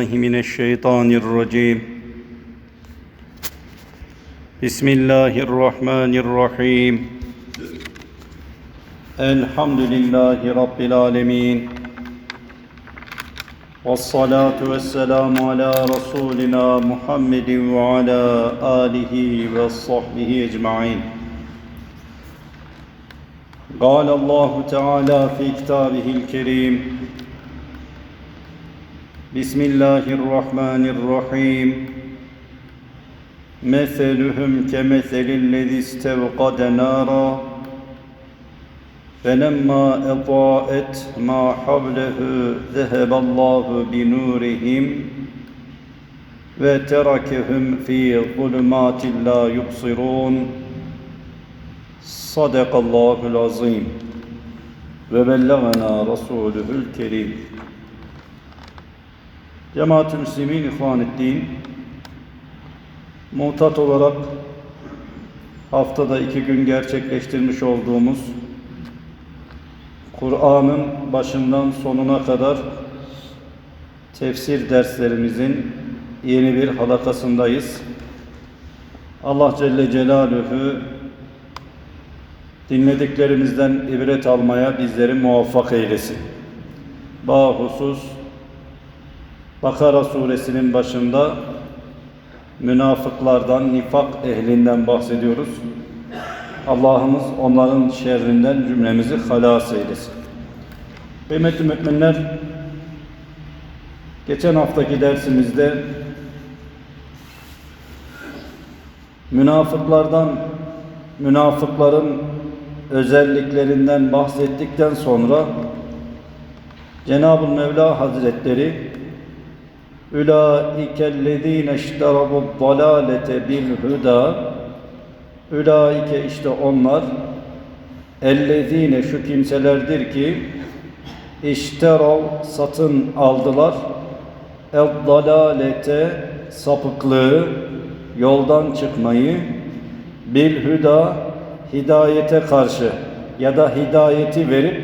أعوذ بالله من الشيطان الرجيم بسم الله الرحمن الرحيم الحمد لله رب العالمين والصلاة والسلام على رسولنا محمد وعلى آله وصحبه أجمعين قال الله تعالى في كتابه الكريم بسم الله الرحمن الرحيم مثلهم كمثل الذي استوقد نارا فلما اضاءت ما حوله ذهب الله بنورهم وتركهم في ظلمات لا يبصرون صدق الله العظيم وبلغنا رسوله الكريم Cemaat-ü Müslümin İhvanuddin mutat olarak haftada iki gün gerçekleştirmiş olduğumuz Kur'an'ın başından sonuna kadar tefsir derslerimizin yeni bir halakasındayız. Allah Celle Celaluhu dinlediklerimizden ibret almaya bizleri muvaffak eylesin. Bahusus Bakara suresinin başında münafıklardan, nifak ehlinden bahsediyoruz. Allah'ımız onların şerrinden cümlemizi halas eylesin. Kıymetli müminler, geçen haftaki dersimizde münafıklardan, münafıkların özelliklerinden bahsettikten sonra Cenab-ı Mevla Hazretleri Ülaikellezine işterabu dalalete bil huda Ülaike işte onlar. Ellezine şu kimselerdir ki işterav satın aldılar. El dalalete sapıklığı yoldan çıkmayı bil huda hidayete karşı ya da hidayeti verip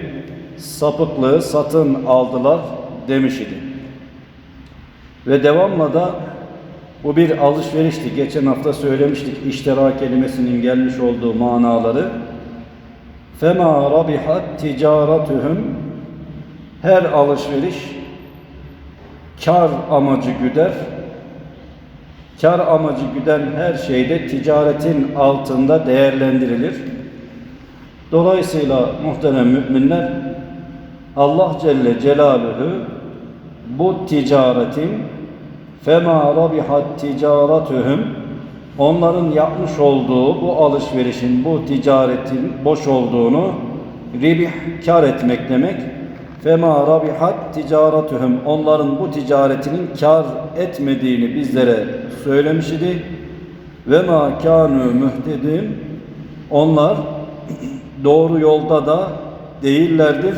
sapıklığı satın aldılar demiş idi. Ve devamla da bu bir alışverişti. Geçen hafta söylemiştik iştira kelimesinin gelmiş olduğu manaları. Fema rabihat ticaratuhum her alışveriş kar amacı güder. Kar amacı güden her şeyde ticaretin altında değerlendirilir. Dolayısıyla muhterem müminler Allah Celle Celaluhu bu ticaretin fema rabihat ticaratuhum onların yapmış olduğu bu alışverişin, bu ticaretin boş olduğunu ribih kar etmek demek. Fema rabihat ticaratuhum onların bu ticaretinin kar etmediğini bizlere söylemiş idi. Ma kanu muhtedin onlar doğru yolda da değillerdir.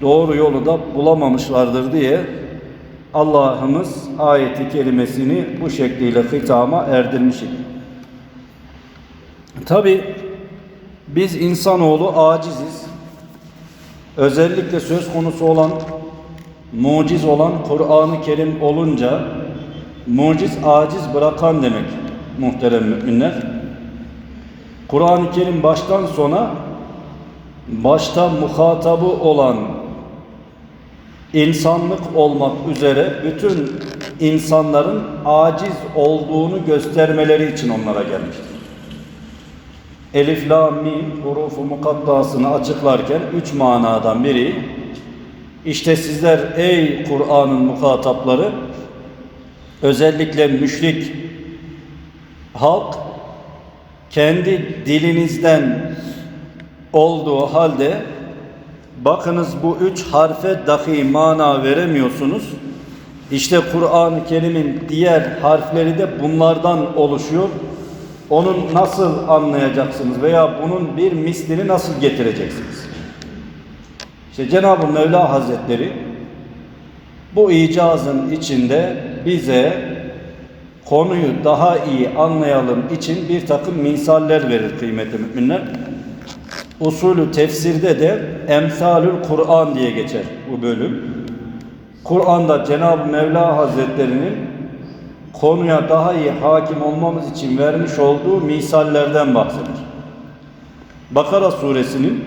Doğru yolu da bulamamışlardır diye Allah'ımız ayeti kelimesini bu şekliyle hitama erdirmiş idi. Tabi biz insanoğlu aciziz. Özellikle söz konusu olan muciz olan Kur'an-ı Kerim olunca muciz aciz bırakan demek muhterem müminler. Kur'an-ı Kerim baştan sona başta muhatabı olan insanlık olmak üzere bütün insanların aciz olduğunu göstermeleri için onlara gelmiştir. Elif, la, mim hurufu mukattasını açıklarken üç manadan biri işte sizler ey Kur'an'ın muhatapları özellikle müşrik halk kendi dilinizden olduğu halde bakınız bu üç harfe dahi mana veremiyorsunuz. İşte Kur'an-ı Kerim'in diğer harfleri de bunlardan oluşuyor. Onun nasıl anlayacaksınız veya bunun bir mislini nasıl getireceksiniz? İşte Cenab-ı Mevla Hazretleri bu icazın içinde bize konuyu daha iyi anlayalım için bir takım misaller verir kıymetli müminler. Usulü tefsirde de Emsalül Kur'an diye geçer bu bölüm. Kur'an'da Cenab-ı Mevla Hazretleri'nin konuya daha iyi hakim olmamız için vermiş olduğu misallerden bahseder. Bakara suresinin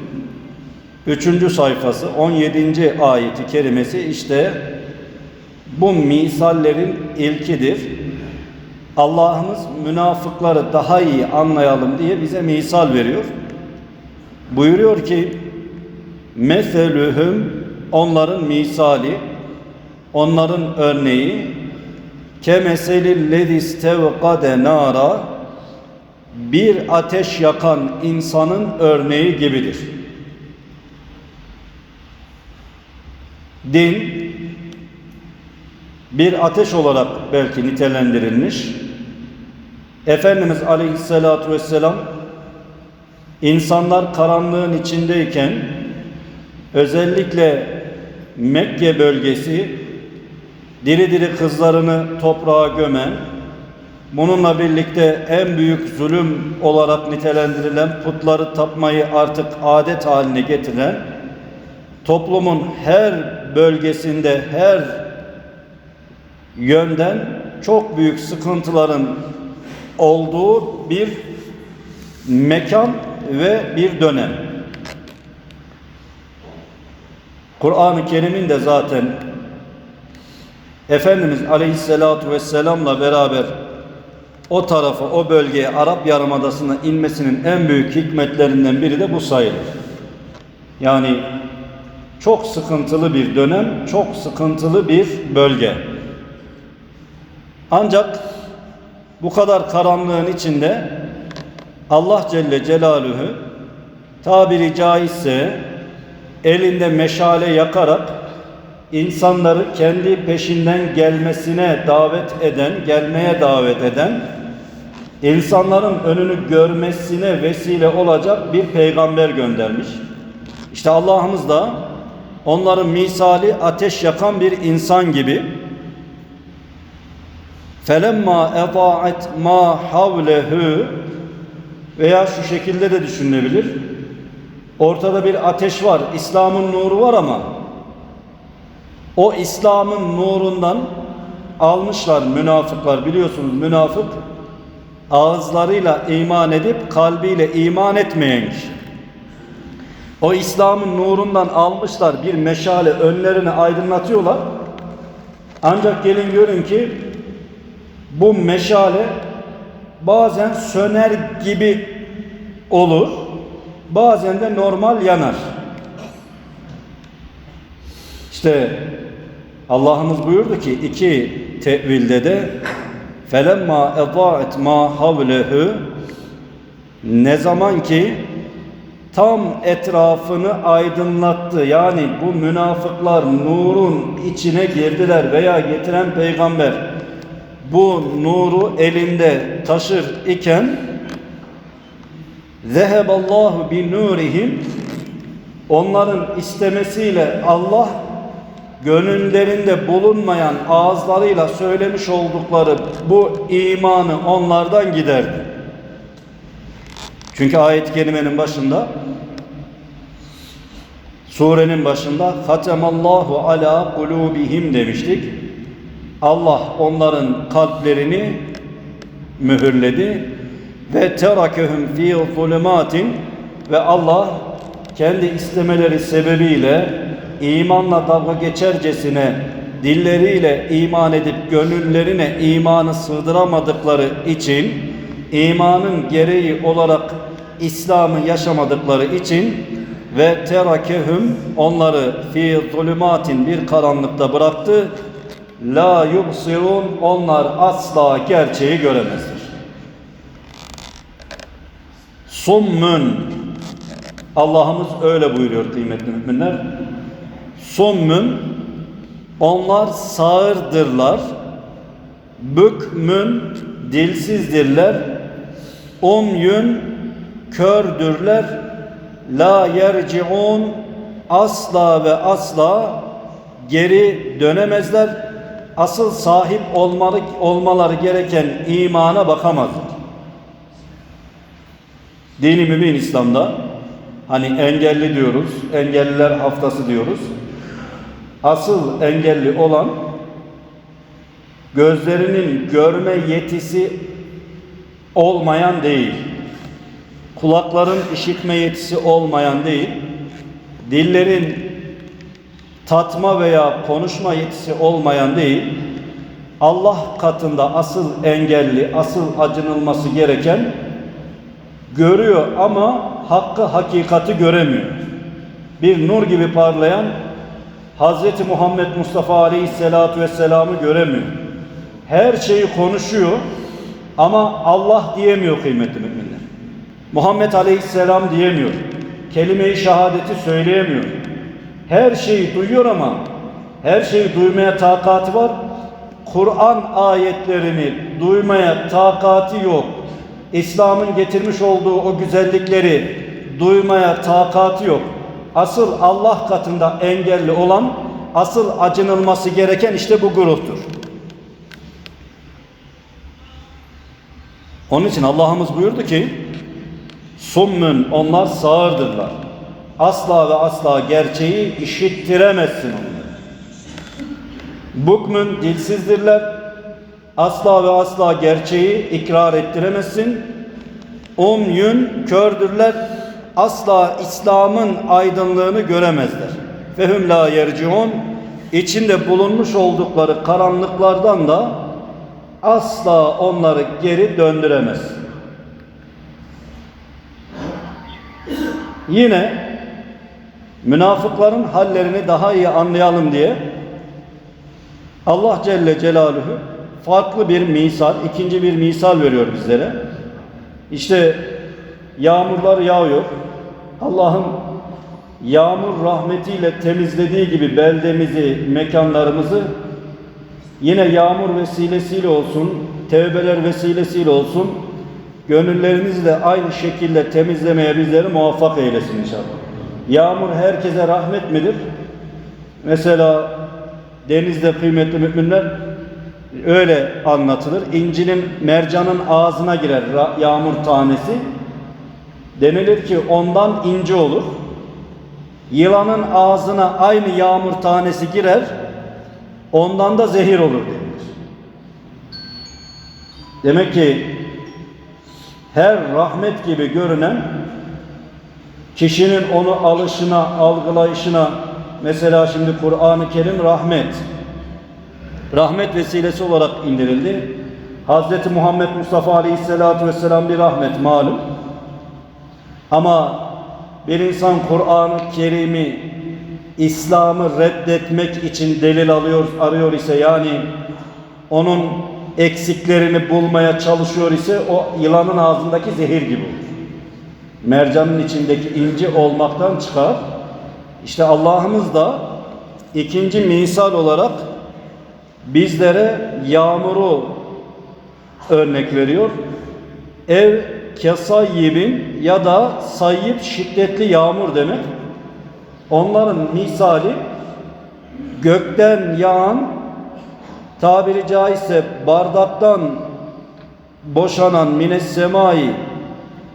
3. sayfası 17. ayeti kerimesi işte bu misallerin ilkidir. Allah'ımız münafıkları daha iyi anlayalım diye bize misal veriyor. Buyuruyor ki meselühüm onların misali onların örneği kemeselil lezis tevkade nara bir ateş yakan insanın örneği gibidir. Din bir ateş olarak belki nitelendirilmiş. Efendimiz Aleyhisselatü Vesselam insanlar karanlığın içindeyken özellikle Mekke bölgesi diri diri kızlarını toprağa gömen, bununla birlikte en büyük zulüm olarak nitelendirilen putları tapmayı artık adet haline getiren, toplumun her bölgesinde, her yönden çok büyük sıkıntıların olduğu bir mekan ve bir dönem. Kur'an-ı Kerim'in de zaten Efendimiz Aleyhisselatü Vesselam'la beraber o tarafa, o bölgeye, Arap Yarımadası'na inmesinin en büyük hikmetlerinden biri de bu sayılır. Yani çok sıkıntılı bir dönem, çok sıkıntılı bir bölge. Ancak bu kadar karanlığın içinde Allah Celle Celaluhu tabiri caizse elinde meşale yakarak insanları kendi peşinden gelmesine davet eden, gelmeye davet eden, insanların önünü görmesine vesile olacak bir peygamber göndermiş. İşte Allah'ımız da onların misali ateş yakan bir insan gibi felemma edaat ma havlehu veya şu şekilde de düşünülebilir. Ortada bir ateş var, İslam'ın nuru var ama o İslam'ın nurundan almışlar münafıklar. Biliyorsunuz münafık ağızlarıyla iman edip kalbiyle iman etmeyen kişi. O İslam'ın nurundan almışlar bir meşale önlerini aydınlatıyorlar. Ancak gelin görün ki bu meşale bazen söner gibi olur. Bazen de normal yanar. İşte Allah'ımız buyurdu ki iki tevilde de felemma edaet ma havlehu ne zaman ki tam etrafını aydınlattı. Yani bu münafıklar nurun içine girdiler veya getiren peygamber bu nuru elinde taşır iken zeheballahu bi nurihim onların istemesiyle Allah gönüllerinde bulunmayan ağızlarıyla söylemiş oldukları bu imanı onlardan giderdi. Çünkü ayet-i kerimenin başında surenin başında hatemallahu ala kulubihim demiştik. Allah onların kalplerini mühürledi ve terakehum fi zulumatin ve Allah kendi istemeleri sebebiyle imanla dalga geçercesine dilleriyle iman edip gönüllerine imanı sığdıramadıkları için imanın gereği olarak İslam'ı yaşamadıkları için ve terakehum onları fi zulümatin bir karanlıkta bıraktı. La yubsirun onlar asla gerçeği göremezler. Summun Allah'ımız öyle buyuruyor kıymetli müminler. Summun onlar sağırdırlar. Bükmün dilsizdirler. Umyün kördürler. La yerciun asla ve asla geri dönemezler. Asıl sahip olmalı, olmaları gereken imana bakamazlar. Dini mümin İslam'da hani engelli diyoruz, engelliler haftası diyoruz. Asıl engelli olan gözlerinin görme yetisi olmayan değil. Kulakların işitme yetisi olmayan değil. Dillerin tatma veya konuşma yetisi olmayan değil. Allah katında asıl engelli, asıl acınılması gereken görüyor ama hakkı hakikati göremiyor. Bir nur gibi parlayan Hz. Muhammed Mustafa Aleyhisselatü Vesselam'ı göremiyor. Her şeyi konuşuyor ama Allah diyemiyor kıymetli müminler. Muhammed Aleyhisselam diyemiyor. Kelime-i şehadeti söyleyemiyor. Her şeyi duyuyor ama her şeyi duymaya takati var. Kur'an ayetlerini duymaya takati yok. İslam'ın getirmiş olduğu o güzellikleri duymaya takati yok. Asıl Allah katında engelli olan, asıl acınılması gereken işte bu gruptur. Onun için Allah'ımız buyurdu ki, Summün onlar sağırdırlar. Asla ve asla gerçeği işittiremezsin onları. Bukmün dilsizdirler. Asla ve asla gerçeği ikrar ettiremezsin. Umyün kördürler. Asla İslam'ın aydınlığını göremezler. Fehum la yerciun içinde bulunmuş oldukları karanlıklardan da asla onları geri döndüremez. Yine münafıkların hallerini daha iyi anlayalım diye Allah Celle Celaluhu farklı bir misal, ikinci bir misal veriyor bizlere. İşte yağmurlar yağıyor. Allah'ın yağmur rahmetiyle temizlediği gibi beldemizi, mekanlarımızı yine yağmur vesilesiyle olsun, tevbeler vesilesiyle olsun, gönüllerimizi de aynı şekilde temizlemeye bizleri muvaffak eylesin inşallah. Yağmur herkese rahmet midir? Mesela denizde kıymetli müminler öyle anlatılır. İncinin mercanın ağzına girer yağmur tanesi. Denilir ki ondan ince olur. Yılanın ağzına aynı yağmur tanesi girer. Ondan da zehir olur denilir. Demek ki her rahmet gibi görünen kişinin onu alışına, algılayışına mesela şimdi Kur'an-ı Kerim rahmet rahmet vesilesi olarak indirildi. Hz. Muhammed Mustafa Aleyhisselatü Vesselam bir rahmet malum. Ama bir insan Kur'an-ı Kerim'i İslam'ı reddetmek için delil alıyor, arıyor ise yani onun eksiklerini bulmaya çalışıyor ise o yılanın ağzındaki zehir gibi olur. Mercanın içindeki inci olmaktan çıkar. İşte Allah'ımız da ikinci misal olarak bizlere yağmuru örnek veriyor. Ev kesayyibin ya da sayyip şiddetli yağmur demek. Onların misali gökten yağan tabiri caizse bardaktan boşanan mines semai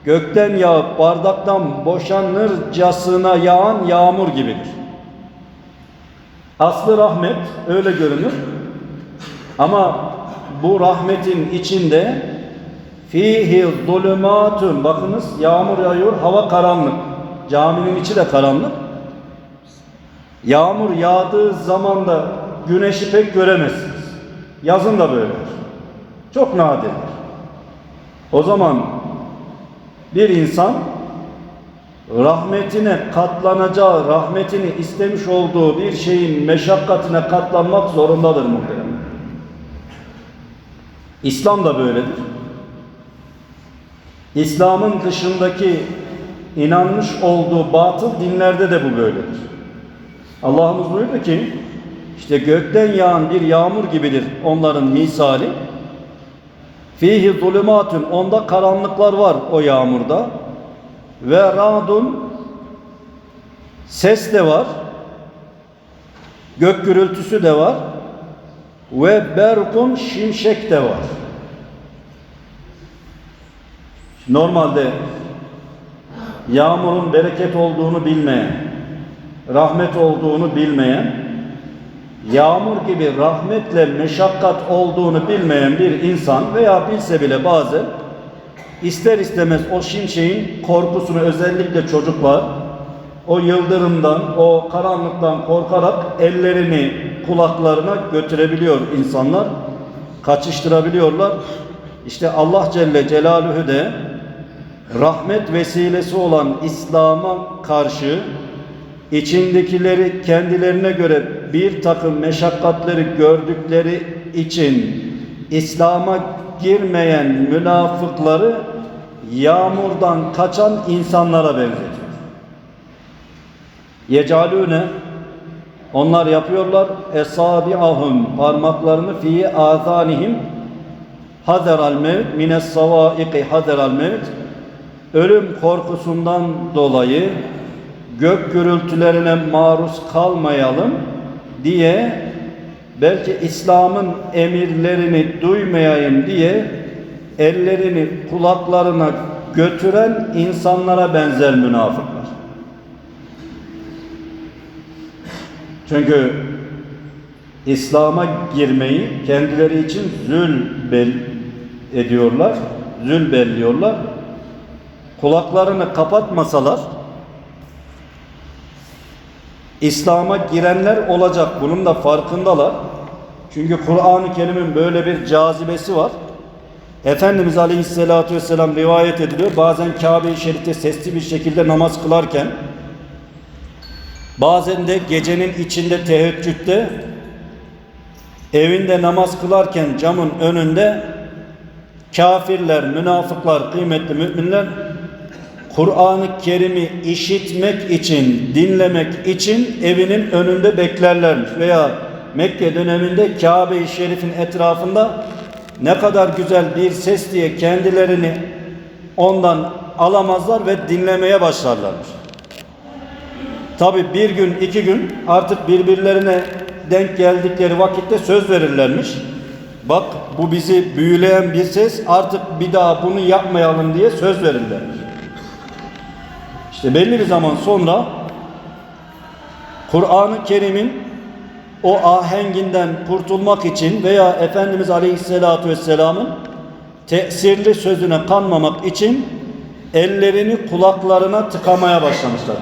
gökten yağıp bardaktan boşanırcasına yağan yağmur gibidir. Aslı rahmet öyle görünür. Ama bu rahmetin içinde fihi zulümatun bakınız yağmur yağıyor hava karanlık. Caminin içi de karanlık. Yağmur yağdığı zaman da güneşi pek göremezsiniz. Yazın da böyledir. Çok nadirdir. O zaman bir insan rahmetine katlanacağı, rahmetini istemiş olduğu bir şeyin meşakkatine katlanmak zorundadır muhtemelen. İslam da böyledir. İslam'ın dışındaki inanmış olduğu batıl dinlerde de bu böyledir. Allah'ımız buyurdu ki işte gökten yağan bir yağmur gibidir onların misali. Fihi zulümatun onda karanlıklar var o yağmurda. Ve radun ses de var. Gök gürültüsü de var. Ve berkun şimşek de var. Normalde yağmurun bereket olduğunu bilmeyen, rahmet olduğunu bilmeyen yağmur gibi rahmetle meşakkat olduğunu bilmeyen bir insan veya bilse bile bazen ister istemez o şimşeğin korkusunu özellikle çocuklar o yıldırımdan, o karanlıktan korkarak ellerini kulaklarına götürebiliyor insanlar. Kaçıştırabiliyorlar. İşte Allah Celle Celaluhu de rahmet vesilesi olan İslam'a karşı içindekileri kendilerine göre bir takım meşakkatleri gördükleri için İslam'a girmeyen münafıkları yağmurdan kaçan insanlara benzetiyor. Yecalune onlar yapıyorlar esabi'ahum parmaklarını fi azanihim hazeral mevt mines savaiqi hazeral mevt ölüm korkusundan dolayı gök gürültülerine maruz kalmayalım diye belki İslam'ın emirlerini duymayayım diye ellerini kulaklarına götüren insanlara benzer münafıklar. Çünkü İslam'a girmeyi kendileri için zül bel ediyorlar, zül belliyorlar. Kulaklarını kapatmasalar İslam'a girenler olacak. Bunun da farkındalar. Çünkü Kur'an-ı Kerim'in böyle bir cazibesi var. Efendimiz Aleyhisselatü Vesselam rivayet ediliyor. Bazen Kabe-i Şerif'te sesli bir şekilde namaz kılarken bazen de gecenin içinde teheccüde evinde namaz kılarken camın önünde kafirler, münafıklar, kıymetli müminler Kur'an-ı Kerim'i işitmek için, dinlemek için evinin önünde beklerlermiş. Veya Mekke döneminde Kabe-i Şerif'in etrafında ne kadar güzel bir ses diye kendilerini ondan alamazlar ve dinlemeye başlarlarmış. Tabi bir gün, iki gün artık birbirlerine denk geldikleri vakitte söz verirlermiş. Bak bu bizi büyüleyen bir ses artık bir daha bunu yapmayalım diye söz verirlermiş. İşte belli bir zaman sonra Kur'an-ı Kerim'in o ahenginden kurtulmak için veya Efendimiz Aleyhisselatü Vesselam'ın tesirli sözüne kanmamak için ellerini kulaklarına tıkamaya başlamışlar.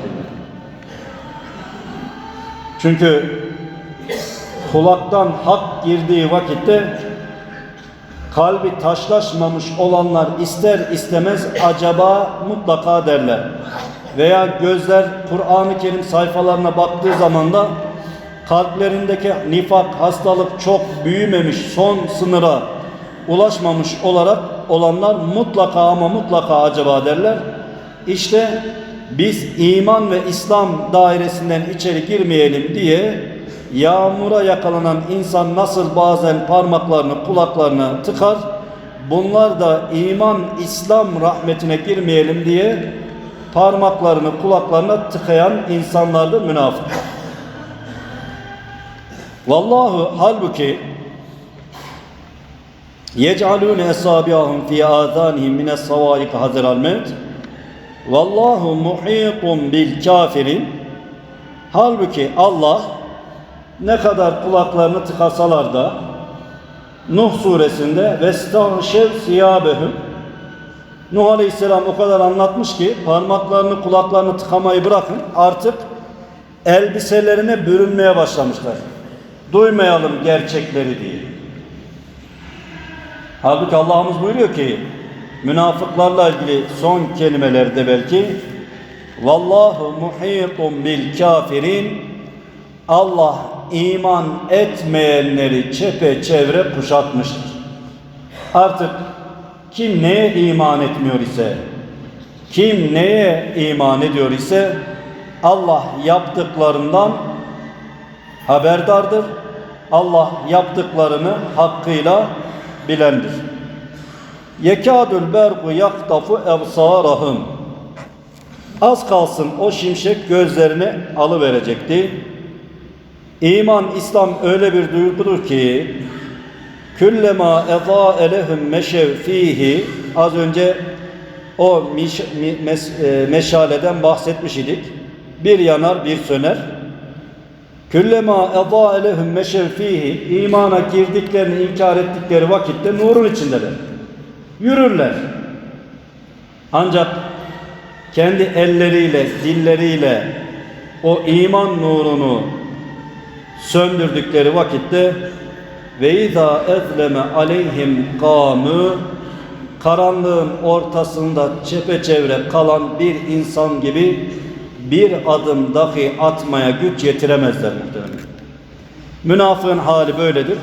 Çünkü kulaktan hak girdiği vakitte kalbi taşlaşmamış olanlar ister istemez acaba mutlaka derler. Veya gözler Kur'an-ı Kerim sayfalarına baktığı zaman da kalplerindeki nifak, hastalık çok büyümemiş, son sınıra ulaşmamış olarak olanlar mutlaka ama mutlaka acaba derler. İşte biz iman ve İslam dairesinden içeri girmeyelim diye yağmura yakalanan insan nasıl bazen parmaklarını kulaklarına tıkar bunlar da iman İslam rahmetine girmeyelim diye parmaklarını kulaklarına tıkayan insanlardır münafık. Vallahu halbuki yec'alûne esabi'ahum fi âzânihim mines savâik haziral mevt. Vallahu muhitun bil kafirin Halbuki Allah ne kadar kulaklarını tıkasalar da Nuh suresinde vestahşev siyabehum Nuh Aleyhisselam o kadar anlatmış ki parmaklarını kulaklarını tıkamayı bırakın artık elbiselerine bürünmeye başlamışlar. Duymayalım gerçekleri diye. Halbuki Allah'ımız buyuruyor ki münafıklarla ilgili son kelimelerde belki Vallahu muhitun bil kafirin Allah iman etmeyenleri çepeçevre kuşatmıştır. Artık kim neye iman etmiyor ise, kim neye iman ediyor ise Allah yaptıklarından haberdardır. Allah yaptıklarını hakkıyla bilendir. Yekadül bergu yaktafu ebsarahum. Az kalsın o şimşek gözlerini alıverecekti. İman, İslam öyle bir duygudur ki Küllema eza elehum meşev fihi az önce o miş, mes, e, meşaleden bahsetmiş idik. Bir yanar bir söner. Küllema eda elehum meşev fihi imana girdiklerini inkar ettikleri vakitte nurun içindeler. Yürürler. Ancak kendi elleriyle, dilleriyle o iman nurunu söndürdükleri vakitte ve izâ ezleme aleyhim kâmü karanlığın ortasında çepeçevre kalan bir insan gibi bir adım dahi atmaya güç yetiremezler muhtemelen. Münafığın hali böyledir.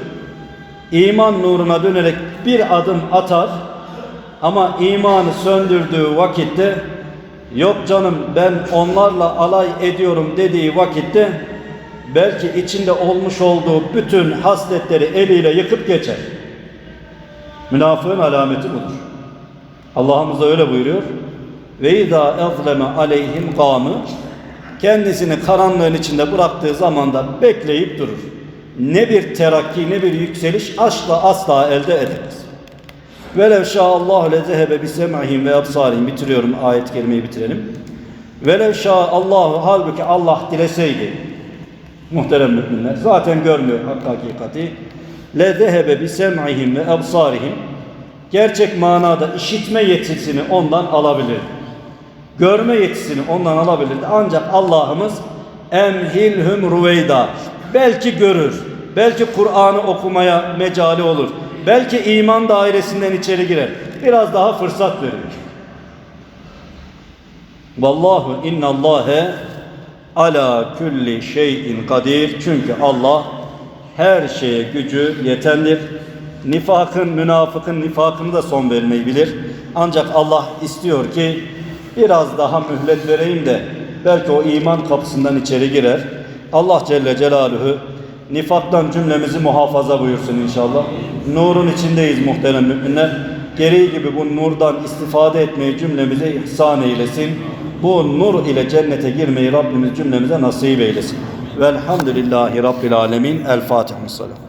İman nuruna dönerek bir adım atar ama imanı söndürdüğü vakitte yok canım ben onlarla alay ediyorum dediği vakitte belki içinde olmuş olduğu bütün hasletleri eliyle yıkıp geçer. Münafığın alameti budur. Allah'ımız da öyle buyuruyor. Ve izâ ezleme aleyhim kâmı kendisini karanlığın içinde bıraktığı zamanda bekleyip durur. Ne bir terakki ne bir yükseliş asla asla elde edemez. Velev şâallahu le zehebe bi sem'ihim ve absarihim bitiriyorum ayet kelimeyi bitirelim. Velev şâallahu halbuki Allah dileseydi muhterem müminler zaten görmüyor hak hakikati le zehebe bi sem'ihim ve absarihim gerçek manada işitme yetisini ondan alabilir. Görme yetisini ondan alabilirdi. Ancak Allah'ımız emhilhum ruveyda belki görür. Belki Kur'an'ı okumaya mecali olur. Belki iman dairesinden içeri girer. Biraz daha fırsat verir. Vallahu innallâhe ala kulli şeyin kadir. Çünkü Allah her şeye gücü yetendir. Nifakın, münafıkın nifakını da son vermeyi bilir. Ancak Allah istiyor ki biraz daha mühlet vereyim de belki o iman kapısından içeri girer. Allah Celle Celaluhu nifaktan cümlemizi muhafaza buyursun inşallah. Nurun içindeyiz muhterem müminler. Gereği gibi bu nurdan istifade etmeyi cümlemize ihsan eylesin. Bu nur ile cennete girmeyi Rabbimiz cümlemize nasip eylesin. Velhamdülillahi Rabbil Alemin. El Fatiha.